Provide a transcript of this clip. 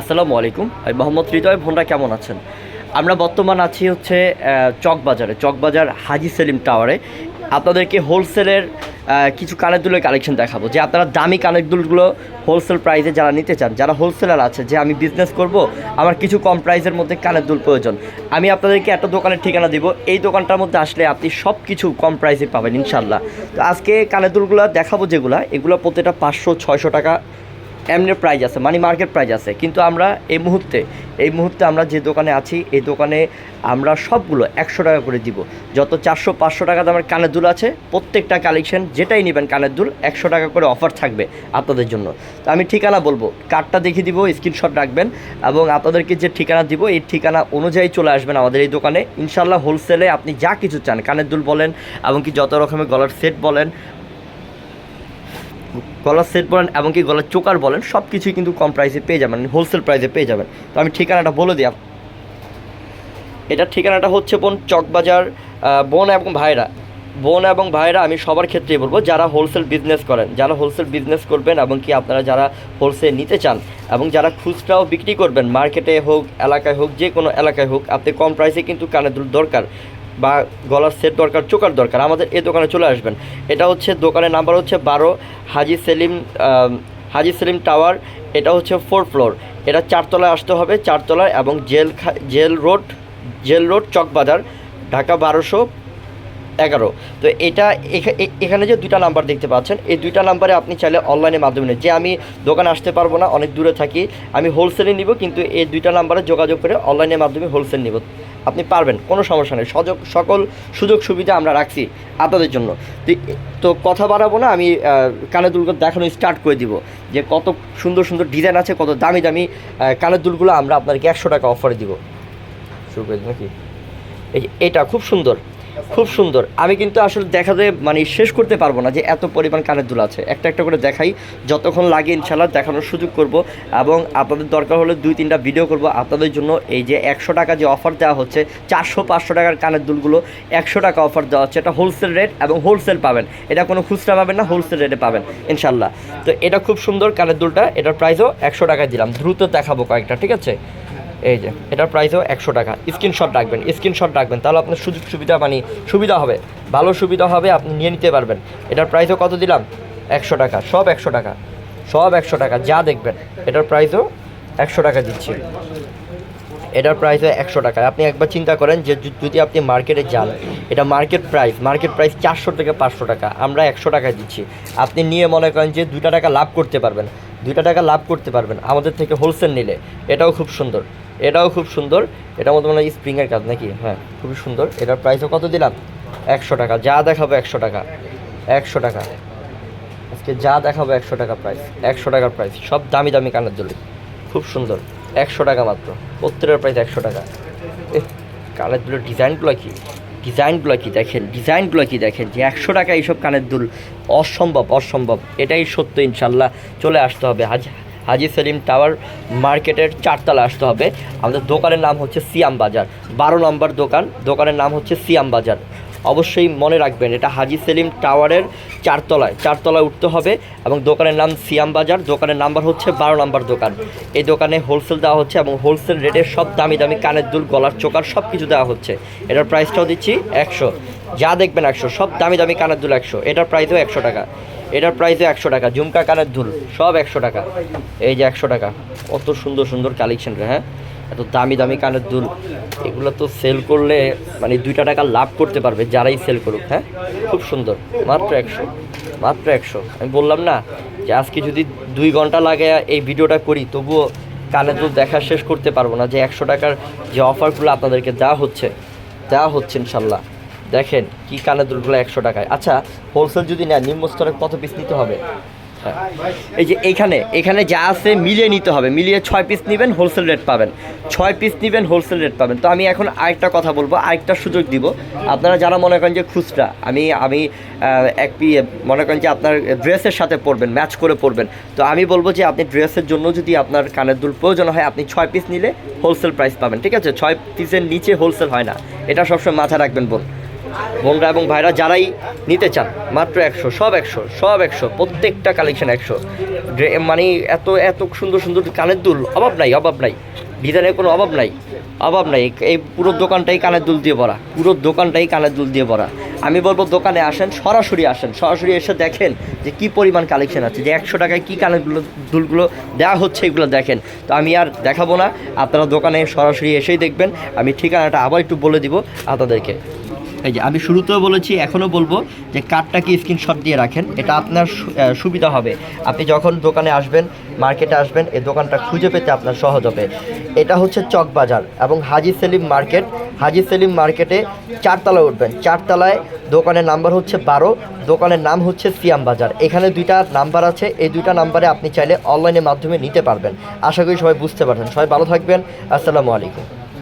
আসসালামু আলাইকুম। আমি মোহাম্মদ হৃদয় ভোন্ডা কেমন আছেন? আমরা বর্তমান আছি হচ্ছে চকবাজারে, চকবাজার হাজি সেলিম টাওয়ারে। আপনাদেরকে হোলসেলের কিছু কানের দুলের কালেকশন দেখাবো। যে আপনারা দামি কানের দুলগুলো হোলসেল প্রাইসে যারা নিতে চান, যারা হোলসেলার আছে, যে আমি বিজনেস করব, আমার কিছু কম প্রাইসের মধ্যে কানের দুল প্রয়োজন। আমি আপনাদেরকে একটা দোকানের ঠিকানা দিব। এই দোকানটার মধ্যে আসলে আপনি সব কিছু কম প্রাইসে পাবেন ইনশাল্লাহ তো আজকে কানের দুলগুলো দেখাবো যেগুলো, এগুলো প্রত্যেকটা পাঁচশো, ছয়শো টাকা এমনি প্রাইজ আছে মানে মার্কেট প্রাইজ আছে। কিন্তু আমরা এই মুহূর্তে এই মুহূর্তে আমরা যে দোকানে আছি, এই দোকানে আমরা সবগুলো একশো টাকা করে দিব। যত চারশো, পাঁচশো টাকা দামের কানের দুল আছে, প্রত্যেকটা কালেকশন যেটাই নেবেন কানের দুল, একশো টাকা করে অফার থাকবে আপনাদের জন্য। তো আমি ঠিকানা বলব কার্ডটা দেখিয়ে দিব স্ক্রিনশট রাখবেন, এবং আপনাদেরকে যে ঠিকানা দিব, এই ঠিকানা অনুযায়ী চলে আসবেন আমাদের এই দোকানে। ইনশাল্লাহ হোলসেলে আপনি যা কিছু চান, কানের দুল বলেন এমনকি যত রকমের গলার সেট বলেন গলার সেট বলেন এমনকি গলার চোকার বলেন সব কিছুই কিন্তু কম প্রাইসে পেয়ে যাবেন হোলসেল প্রাইসে পেয়ে যাবেন। তো আমি ঠিকানাটা বলে দিই। এটার ঠিকানাটা হচ্ছে বোন চকবাজার বোন এবং ভাইরা। বোন এবং ভাইরা, আমি সবার ক্ষেত্রেই বলব, যারা হোলসেল বিজনেস করেন, যারা হোলসেল বিজনেস করবেন এবং কি আপনারা যারা হোলসেল নিতে চান এবং যারা খুচরাও বিক্রি করবেন মার্কেটে হোক, এলাকায় হোক যে কোনো এলাকায় হোক, আপনি কম প্রাইসে কিন্তু কানের দরকার। বা গলার সেট দরকার, চোকার দরকার, আমাদের এই দোকানে চলে আসবেন। এটা হচ্ছে দোকানের নাম্বার হচ্ছে বারো হাজি সেলিম হাজি সেলিম টাওয়ার এটা হচ্ছে ফোর ফ্লোর এটা চারতলায় আসতে হবে, চারতলায় এবং jail jail road jail road Chawkbazar Dhaka বারোশো এগারো। তো এটা এখানে যে দুইটা নাম্বার দেখতে পাচ্ছেন, এই দুইটা নাম্বারে আপনি চাইলে অনলাইনের মাধ্যমে। যে আমি দোকানে আসতে পারব না, অনেক দূরে থাকি, আমি হোলসেলে নিব, কিন্তু এই দুইটা নাম্বারে যোগাযোগ করে অনলাইনের মাধ্যমে হোলসেল নিব। আপনি পারবেন, কোনো সমস্যা নেই। সজগ, সকল সুযোগ সুবিধা আমরা রাখছি আপনাদের জন্য। তো কথা বাড়াবো না, আমি কানের দুলগুলো দেখানো স্টার্ট করে দিব। যে কত সুন্দর সুন্দর ডিজাইন আছে, কত দামি দামি কানের দুলগুলো আমরা আপনাদেরকে একশো টাকা অফারে দিব। শুরু করে দিব এই এটা খুব সুন্দর। খুব সুন্দর। আমি কিন্তু আসলে দেখাতে মানে শেষ করতে পারব না যে এত পরিমাণ কানের দুল আছে। একটা একটা করে দেখাই, যতক্ষণ লাগে ইনশাল্লাহ দেখানোর সুযোগ করব এবং আপনাদের দরকার হলে দুই তিনটা ভিডিও করব। আপনাদের জন্য এই যে একশো টাকা যে অফার দেওয়া হচ্ছে, চারশো পাঁচশো টাকার কানের দুলগুলো একশো টাকা অফার দেওয়া হচ্ছে। এটা হোলসেল রেট এবং হোলসেল পাবেন। এটা কোনো খুচরা পাবেন না হোলসেল রেটে পাবেন ইনশাল্লাহ তো এটা খুব সুন্দর কানের দুলটা, এটার প্রাইসও একশো টাকা দিলাম। দ্রুত দেখাবো কয়েকটা, ঠিক আছে? এই যে, এটার প্রাইসও একশো টাকা। স্ক্রিনশট রাখবেন স্ক্রিনশট রাখবেন, তাহলে আপনার সুযোগ সুবিধা মানে সুবিধা হবে। ভালো সুবিধা হবে, আপনি নিয়ে নিতে পারবেন। এটার প্রাইসও কত দিলাম? একশো টাকা, সব একশো টাকা, সব একশো টাকা, যা দেখবেন, এটার প্রাইসও একশো টাকা দিচ্ছি। এটার প্রাইসও একশো টাকা। আপনি একবার চিন্তা করেন যে যদি- আপনি মার্কেটে যান, এটা মার্কেট প্রাইস মার্কেট প্রাইস চারশো থেকে পাঁচশো টাকা, আমরা একশো টাকায় দিচ্ছি। আপনি নিয়ে মনে করেন যে দুইটা টাকা লাভ করতে পারবেন, দুইটা টাকা লাভ করতে পারবেন আমাদের থেকে হোলসেল নিলে। এটাও খুব সুন্দর। এটাও খুব সুন্দর। এটার মধ্যে মনে স্প্রিংয়ের কাজ নাকি? হ্যাঁ খুবই সুন্দর। এটার প্রাইসও কত দিলাম? একশো টাকা। যা দেখাবো একশো টাকা। একশো টাকা। আজকে যা দেখাবো একশো টাকা প্রাইস একশো টাকার প্রাইস সব দামি দামি কানের দলি খুব সুন্দর। একশো টাকা মাত্র। প্রত্যেকের প্রাইস একশো টাকা। কানের দুলের ডিজাইনগুলো কি? ডিজাইনগুলো কি দেখেন? ডিজাইনগুলো কি দেখেন? যে একশো টাকা এইসব কানের দুল অসম্ভব অসম্ভব। এটাই সত্য ইনশাল্লাহ। চলে আসতে হবে। হাজি হাজি সেলিম টাওয়ার মার্কেটের চারতলা আসতে হবে। আমাদের দোকানের নাম হচ্ছে সিয়াম বাজার। বারো নম্বর দোকান। দোকানের নাম হচ্ছে সিয়াম বাজার। অবশ্যই মনে রাখবেন, এটা হাজি সেলিম টাওয়ারের চারতলায়। চারতলায় উঠতে হবে এবং দোকানের নাম সিয়াম বাজার। দোকানের নাম্বার হচ্ছে বারো নম্বর দোকান। এই দোকানে হোলসেল দেওয়া হচ্ছে এবং হোলসেল রেটে সব দামি দামি কানের দুল, গলার চোকার সব কিছু দেওয়া হচ্ছে। এটার প্রাইসটাও দিচ্ছি একশো। যা দেখবেন একশো। সব দামি দামি কানের দুল একশো। এটার প্রাইসও একশো টাকা। এটার প্রাইসও একশো টাকা। ঝুমকা কানের দুল সব একশো টাকা। এই যে একশো টাকা। কত সুন্দর সুন্দর কালেকশন রে হ্যাঁ? এত দামি দামি কানের দুল এগুলো তো সেল করলে মানে দুইটা টাকা লাভ করতে পারবে যারাই সেল করুক হ্যাঁ? খুব সুন্দর। মাত্র একশো মাত্র একশো। আমি বললাম না যে আজকে যদি দুই ঘণ্টা লাগে এই ভিডিওটা করি, তবুও কানের দুল দেখা শেষ করতে পারব না যে একশো টাকার যে অফারগুলো আপনাদেরকে দেওয়া হচ্ছে দেওয়া হচ্ছে ইনশাল্লাহ। দেখেন কি কানের দুলগুলো একশো টাকায়। আচ্ছা হোলসেল যদি নেন, নিম্ন স্তরে কত পিস নিতে হবে? হ্যাঁ। এই যে এখানে এখানে যা আছে মিলিয়ে নিতে হবে। মিলিয়ে ছয় পিস নেবেন হোলসেল রেট পাবেন। ছয় পিস নেবেন হোলসেল রেট পাবেন। তো আমি এখন আরেকটা কথা বলব, আরেকটা সুযোগ দিব। আপনারা যারা মনে করেন যে খুচরা, আমি আমি এক পি মনে করেন যে আপনার ড্রেসের সাথে পরবেন ম্যাচ করে পরবেন। তো আমি বলব যে আপনি ড্রেসের জন্য যদি আপনার কানের দুল প্রয়োজন হয়, আপনি ছয় পিস নিলে হোলসেল প্রাইস পাবেন, ঠিক আছে? ছয় পিসের নিচে হোলসেল হয় না। এটা সবসময় মাথায় রাখবেন বোন। বোনরা এবং ভাইরা যারাই নিতে চান, মাত্র একশো, সব একশো সব একশো, প্রত্যেকটা কালেকশন একশো। মানে এত এত সুন্দর সুন্দর কানের দুল অভাব নাই অভাব নাই। ডিজাইনের কোনো অভাব নাই অভাব নাই। এই পুরো দোকানটাই কানের দুল দিয়ে ভরা, পুরো দোকানটাই কানের দুল দিয়ে ভরা। আমি বলব, দোকানে আসেন, সরাসরি আসেন, সরাসরি এসে দেখেন যে কি পরিমাণ কালেকশন আছে, যে একশো টাকায় কী কানেরগুলো দুলগুলো দেওয়া হচ্ছে, এগুলো দেখেন। তো আমি আর দেখাবো না, আপনারা দোকানে সরাসরি এসেই দেখবেন। আমি ঠিকানাটা আবার একটু বলে দিব আপনাদেরকে। এই যে, আমি শুরুতেও বলেছি, এখনও বলব যে কার্ডটাকে স্ক্রিনশট দিয়ে রাখেন, এটা আপনার সুবিধা হবে। আপনি যখন দোকানে আসবেন, মার্কেটে আসবেন, এই দোকানটা খুঁজে পেতে আপনার সহজ হবে। এটা হচ্ছে চকবাজার এবং হাজি সেলিম মার্কেট। হাজি সেলিম মার্কেটে চারতলায় উঠবেন। চারতলায় দোকানের নাম্বার হচ্ছে বারো, দোকানের নাম হচ্ছে সিয়াম বাজার। এখানে দুইটা নাম্বার আছে, এই দুইটা নাম্বারে আপনি চাইলে অনলাইনের মাধ্যমে নিতে পারবেন। আশা করি সবাই বুঝতে পারবেন সবাই ভালো থাকবেন। আসসালামু আলাইকুম।